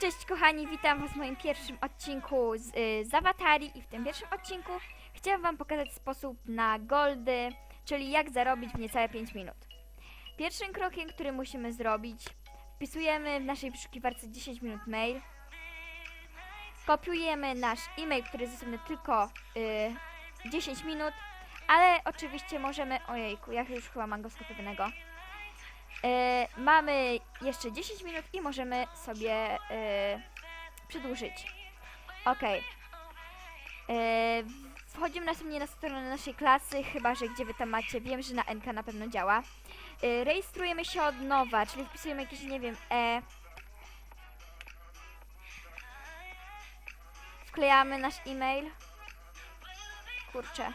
Cześć kochani, witam was w moim pierwszym odcinku z, y, z i w tym pierwszym odcinku chciałam wam pokazać sposób na goldy, czyli jak zarobić w niecałe 5 minut. Pierwszym krokiem, który musimy zrobić, wpisujemy w naszej wyszukiwarce 10 minut mail, kopiujemy nasz e-mail, który jest dostępny tylko y, 10 minut, ale oczywiście możemy, ojejku, ja już chyba mam go. E, mamy jeszcze 10 minut i możemy sobie e, przedłużyć. Ok. E, wchodzimy następnie na stronę naszej klasy, chyba że gdzie wy tam macie. Wiem, że na NK na pewno działa. E, rejestrujemy się od nowa, czyli wpisujemy jakieś, nie wiem, E. Wklejamy nasz e-mail. Kurczę.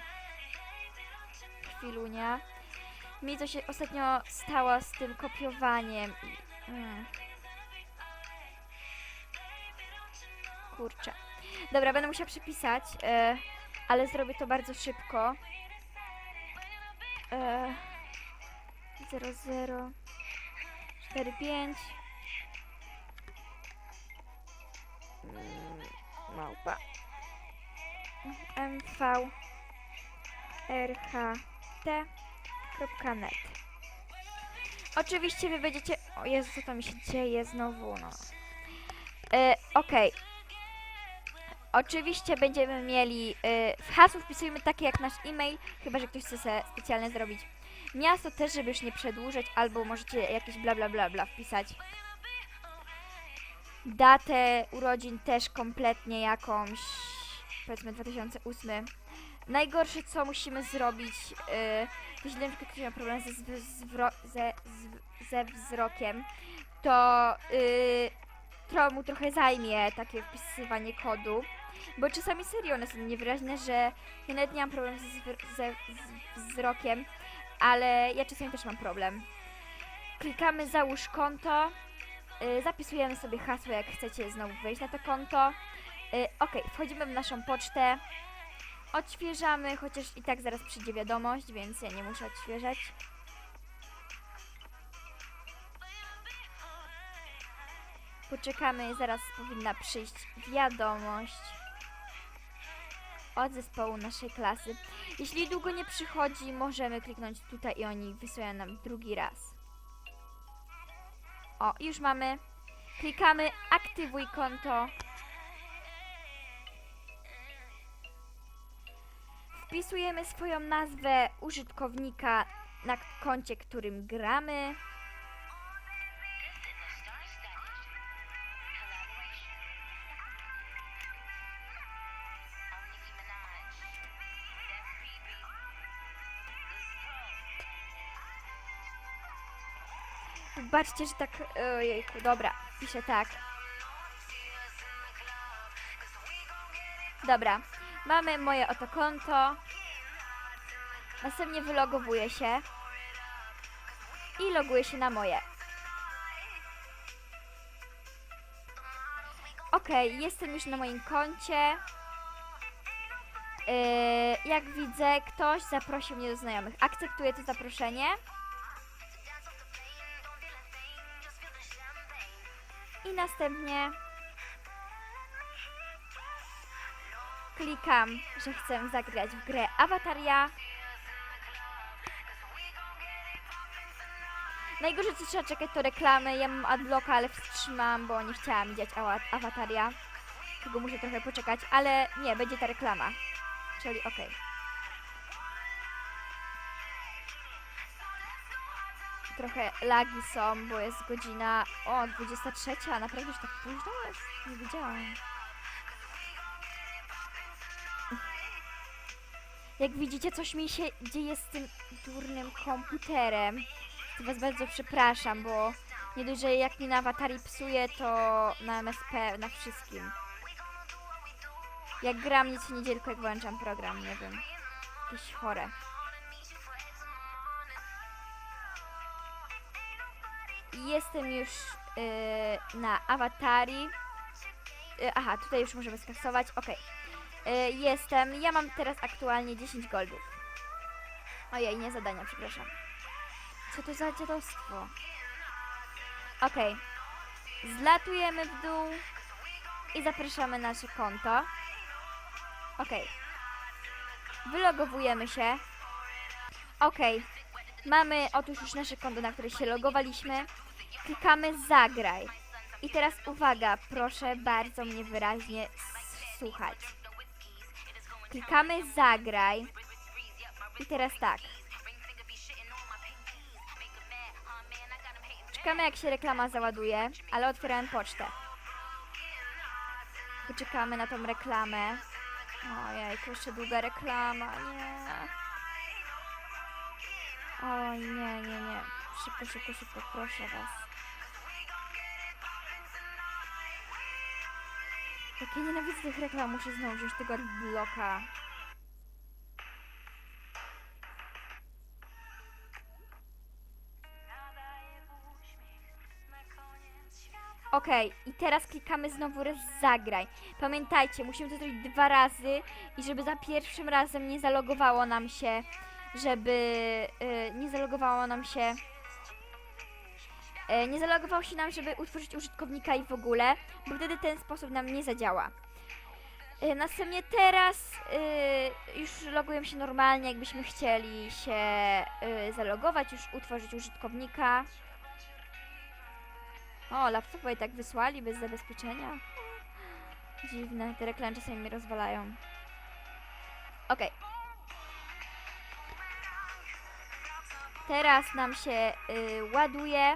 Chwilunia mi to się ostatnio stało z tym kopiowaniem. Mm. Kurczę. Dobra, będę musiała przepisać, e, ale zrobię to bardzo szybko. E, 00 45 mm, małpa mv rht net. Oczywiście wy będziecie... O Jezu, co to mi się dzieje znowu, no. E, Okej. Oczywiście będziemy mieli... E, w hasło wpisujemy takie jak nasz e-mail, chyba, że ktoś chce sobie specjalnie zrobić. Miasto też, żeby już nie przedłużać, albo możecie jakieś bla bla bla bla wpisać. Datę urodzin też kompletnie jakąś, powiedzmy 2008. Najgorsze co musimy zrobić, yy, jeśli na ktoś ma problem ze, ze, ze wzrokiem, to yy, to mu trochę zajmie takie wpisywanie kodu, bo czasami serio one są niewyraźne, że ja nawet nie mam problemu ze, ze wzrokiem, ale ja czasami też mam problem. Klikamy załóż konto, yy, zapisujemy sobie hasło, jak chcecie znowu wejść na to konto. Yy, ok, wchodzimy w naszą pocztę, odświeżamy, chociaż i tak zaraz przyjdzie wiadomość, więc ja nie muszę odświeżać. Poczekamy, zaraz powinna przyjść wiadomość od zespołu naszej klasy. Jeśli długo nie przychodzi, możemy kliknąć tutaj i oni wysyłają nam drugi raz. O, już mamy. Klikamy aktywuj konto. Wpisujemy swoją nazwę użytkownika na koncie, którym gramy. Wybaczcie, że tak... Ojejku, dobra, piszę tak. Dobra, mamy moje oto konto. Następnie wylogowuję się. I loguję się na moje. Ok, jestem już na moim koncie. Yy, jak widzę, ktoś zaprosił mnie do znajomych. Akceptuję to zaproszenie. I następnie klikam, że chcę zagrać w grę Awataria. Najgorzej co trzeba czekać to reklamy. Ja mam adblocka, ale wstrzymałam, bo nie chciałam widzieć awa- Awataria. Tylko muszę trochę poczekać, ale nie, będzie ta reklama. Czyli okej. Trochę lagi są, bo jest godzina o 23, a naprawdę już tak późno jest? Nie wiedziałam. Jak widzicie, coś mi się dzieje z tym durnym komputerem. To was bardzo przepraszam, bo nie dość, że jak mi na awatari psuje, to na MSP, na wszystkim. Jak gram nic nie dzieje, tylko jak włączam program, nie wiem. Jakieś chore. Jestem już yy, na awatari. Yy, aha, tutaj już możemy skasować. Ok. Yy, jestem. Ja mam teraz aktualnie 10 goldów. Ojej, nie zadania, przepraszam. Co to za dziadostwo? Okej. Zlatujemy w dół. i zapraszamy na nasze konto. Okej. Wylogowujemy się. Okej. Mamy otóż już nasze konto, na które się logowaliśmy. Klikamy zagraj. I teraz uwaga, proszę bardzo mnie wyraźnie słuchać. Klikamy zagraj. I teraz tak. Czekamy jak się reklama załaduje, ale otwierałem pocztę. Poczekamy na tą reklamę. Ojej, jeszcze długa reklama, nie. Oj, nie, nie, nie. Szybko, szybko, szybko, proszę was. Ja nienawidzę tych reklam, muszę znowu wziąć tego bloka. Okej, i teraz klikamy znowu raz zagraj. Pamiętajcie, musimy to zrobić dwa razy i żeby za pierwszym razem nie zalogowało nam się, żeby y, nie zalogowało nam się nie zalogowało się nam, żeby utworzyć użytkownika i w ogóle, bo wtedy ten sposób nam nie zadziała. Y, następnie teraz y, już logujemy się normalnie, jakbyśmy chcieli się y, zalogować, już utworzyć użytkownika. O, laptopa i tak wysłali bez zabezpieczenia. Dziwne, te reklamy czasami mnie rozwalają. Okej. Teraz nam się y, ładuje.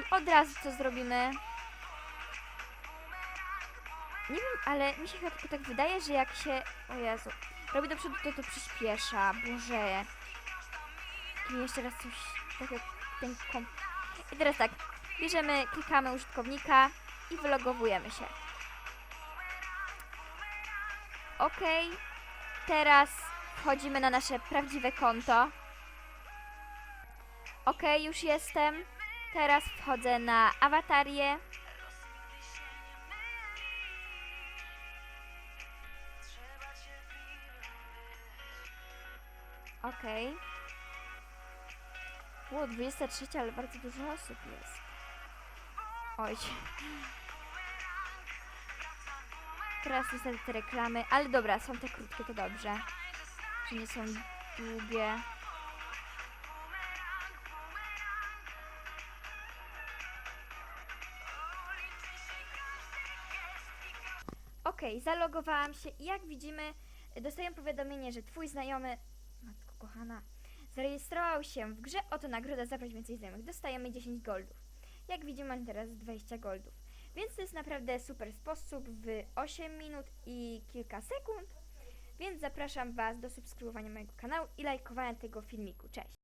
I od razu co zrobimy? Nie wiem, ale mi się chyba tylko tak wydaje, że jak się... O Jezu. Robi do przodu, to to przyspiesza. Boże. I jeszcze raz coś... Tak jak ten komp... I teraz tak, bierzemy, klikamy użytkownika i wylogowujemy się. Ok, teraz wchodzimy na nasze prawdziwe konto. Ok, już jestem. Teraz wchodzę na awatarię. Ok. Było 23, ale bardzo dużo osób jest. Oj. Teraz niestety te reklamy, ale dobra, są te krótkie, to dobrze. Że nie są długie. Okej, zalogowałam się i jak widzimy, dostaję powiadomienie, że twój znajomy, matko kochana, zarejestrował się w grze Oto nagroda Zaprać więcej znajomych. Dostajemy 10 goldów. Jak widzimy, mam teraz 20 goldów. Więc to jest naprawdę super sposób w 8 minut i kilka sekund. Więc zapraszam Was do subskrybowania mojego kanału i lajkowania tego filmiku. Cześć!